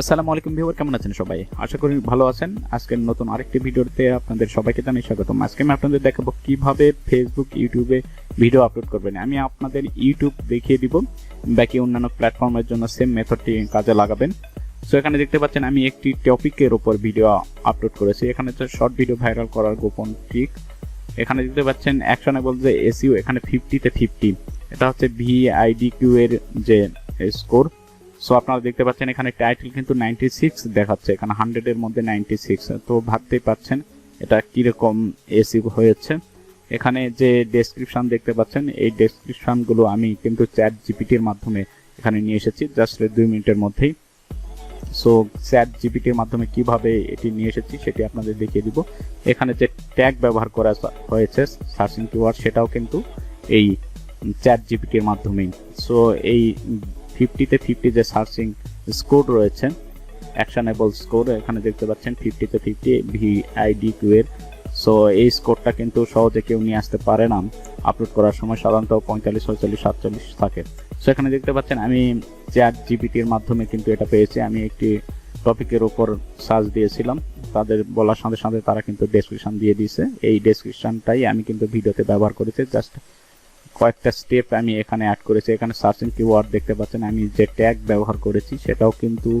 আসসালামু আলাইকুম ভিউয়ার, কেমন আছেন সবাই? আশা করি ভালো আছেন। আজকের নতুন আরেকটি ভিডিওতে আপনাদের সবাইকে জানাই স্বাগতম। আজকে আমি আপনাদের দেখাবো কীভাবে ফেসবুক ইউটিউবে ভিডিও আপলোড করবেন। আমি আপনাদের ইউটিউব দেখিয়ে দিব, বাকি অন্যান্য প্ল্যাটফর্মের জন্য সেম মেথডটি কাজে লাগাবেন। সো এখানে দেখতে পাচ্ছেন আমি একটি টপিকের ওপর ভিডিও আপলোড করেছি। এখানে হচ্ছে শর্ট ভিডিও ভাইরাল করার গোপন ট্রিক এখানে দেখতে পাচ্ছেন অ্যাকশনেবল যে এসইউ এখানে ফিফটিতে ফিফটি এটা হচ্ছে ভিআইডি কিউ এর যে স্কোর সো আপনারা দেখতে পাচ্ছেন এখানে টাইটেল কিন্তু নাইনটি সিক্স দেখাচ্ছে। এখানে হান্ড্রেডের মধ্যে নাইনটি সিক্স তো ভাবতেই পাচ্ছেন এটা কীরকম এসি হয়েছে। এখানে যে ডেসক্রিপশন দেখতে পাচ্ছেন, এই ডেসক্রিপশনগুলো আমি কিন্তু চ্যাট জিপিটির মাধ্যমে এখানে নিয়ে এসেছি জাস্ট দুই মিনিটের মধ্যেই। সো চ্যাট জিপিটির মাধ্যমে কীভাবে এটি নিয়ে এসেছি সেটি আপনাদের দেখিয়ে দিব। এখানে যে ট্যাগ ব্যবহার করা হয়েছে সার্চিং কিওয়ার্ড সেটাও কিন্তু এই চ্যাট জিপিটির মাধ্যমেই। সো এই ফিফটিতে ফিফটি যে সার্চিং স্কোর রয়েছে অ্যাকশনেবল স্কোর এখানে দেখতে পাচ্ছেন ফিফটিতে ফিফটি ভিআইডি টু এর। সো এই স্কোরটা কিন্তু সহজে কেউ নিয়ে আসতে পারে না। আপলোড করার সময় সাধারণত পঁয়তাল্লিশ, ছয়চল্লিশ, সাতচল্লিশ থাকে। সো এখানে দেখতে পাচ্ছেন আমি চ্যাট জিপিটির মাধ্যমে কিন্তু এটা পেয়েছি। আমি একটি টপিকের ওপর সার্চ দিয়েছিলাম। তাদের বলার সাথে সাথে তারা কিন্তু ডেসক্রিপশন দিয়ে দিয়েছে। এই ডেসক্রিপশনটাই আমি কিন্তু ভিডিওতে ব্যবহার করেছি। জাস্ট কয়েকটা স্টেপ আমি এখানে অ্যাড করেছি। এখানে সার্চিং কিওয়ার্ড দেখতে পাচ্ছেন, আমি যে ট্যাগ ব্যবহার করেছি সেটাও কিন্তু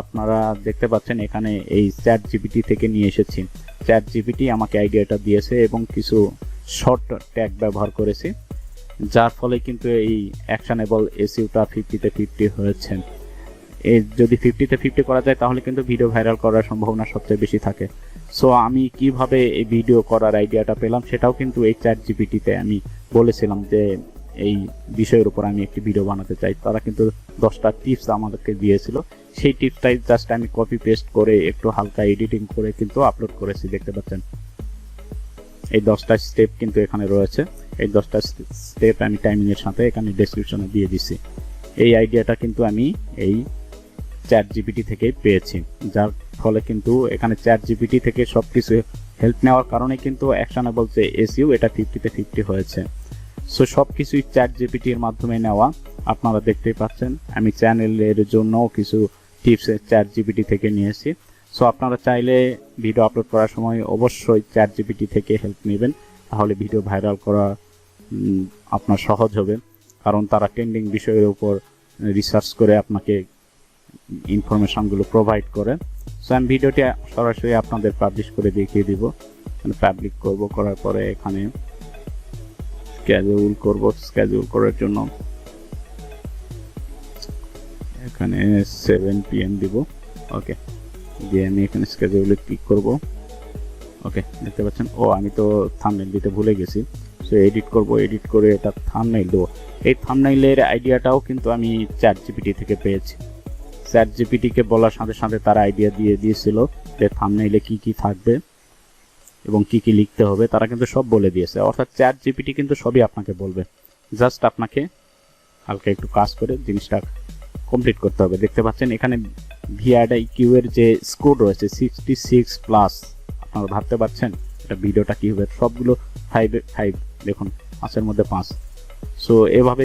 আপনারা দেখতে পাচ্ছেন এখানে এই চ্যাট জিপিটি থেকে নিয়ে এসেছি। চ্যাট জিপিটি আমাকে আইডিয়াটা দিয়েছে এবং কিছু শর্ট ট্যাগ ব্যবহার করেছি, যার ফলে কিন্তু এই অ্যাকশনেবল এসিউটা ফিফটিতে ফিফটি হয়েছে। এই যদি ফিফটিতে ফিফটি করা যায়, তাহলে কিন্তু ভিডিও ভাইরাল করার সম্ভাবনা সবচেয়ে বেশি থাকে। সো আমি কীভাবে এই ভিডিও করার আইডিয়াটা পেলাম, সেটাও কিন্তু এই চ্যাট জিপিটিতে আমি বলেছিলাম যে এই বিষয়ের উপর আমি একটি ভিডিও বানাতে চাই। তারা কিন্তু দশটা টিপস আমাদেরকে দিয়েছিল। সেই টিপসটাই জাস্ট আমি কপি পেস্ট করে একটু হালকা এডিটিং করে কিন্তু আপলোড করেছি, দেখতে পাচ্ছেন? এই দশটা স্টেপ কিন্তু এখানে রয়েছে। এই দশটা স্টেপ আমি টাইমিংয়ের সাথে এখানে ডেসক্রিপশনে দিয়ে দিছি। এই আইডিয়াটা কিন্তু আমি এই চ্যাট জিপিটি থেকে পেয়েছি। যার ফলে কিন্তু এখানে চ্যাট জিপিটি থেকে সব কিছু হেল্প নেওয়ার কারণে কিন্তু অ্যাকশনেবল যে এসইউ এটা ফিফটিতে ফিফটি হয়েছে। সো সব কিছুই চ্যাট জিপিটির মাধ্যমে নেওয়া, আপনারা দেখতেই পাচ্ছেন। আমি চ্যানেলের জন্যও কিছু টিপস চ্যাট জিপিটি থেকে নিয়েছি। সো আপনারা চাইলে ভিডিও আপলোড করার সময় অবশ্যই চ্যাট জিপিটি থেকে হেল্প নেবেন। তাহলে ভিডিও ভাইরাল করা আপনার সহজ হবে। কারণ তারা ট্রেন্ডিং বিষয়ের উপর রিসার্চ করে আপনাকে ইনফরমেশনগুলো প্রোভাইড করে। সো আমি ভিডিওটি সরাসরি আপনাদের পাবলিশ করে দেখিয়ে দিব। পাবলিক করব, করার পরে এখানে স্ক্যাজুল করব। স্ক্যাজুল করার জন্য এখানে সেভেন পিএম দিব। ওকে দিয়ে আমি এখানে স্ক্যাজুলে ক্লিক করব। ওকে দেখতে পাচ্ছেন? ও, আমি তো থামনেল দিতে ভুলে গেছি। সো এডিট করব এডিট করে এটা থামনেল দেবো। এই থামনেইলের আইডিয়াটাও কিন্তু আমি চ্যাট জিপিটি থেকে পেয়েছি। চ্যাট জিপিটিকে বলার সাথে সাথে তারা আইডিয়া দিয়ে দিয়েছিল যে থামনেইলে কি কি থাকবে এবং কি কি লিখতে হবে, তারা কিন্তু সব বলে দিয়েছে। অর্থাৎ চ্যাট জিপিটি কিন্তু সবই আপনাকে বলবে। জাস্ট আপনাকে হালকা একটু কাজ করে জিনিসটা কমপ্লিট করতে হবে। দেখতে পাচ্ছেন এখানে ভিআরআই কিউ এর যে স্কোর রয়েছে সিক্সটি সিক্স প্লাস আপনারা ভাবতে পারছেন এটা ভিডিওটা কি হবে? সবগুলো ফাইভ ফাইভ দেখুন, পাঁচের মধ্যে পাঁচ। সো এভাবে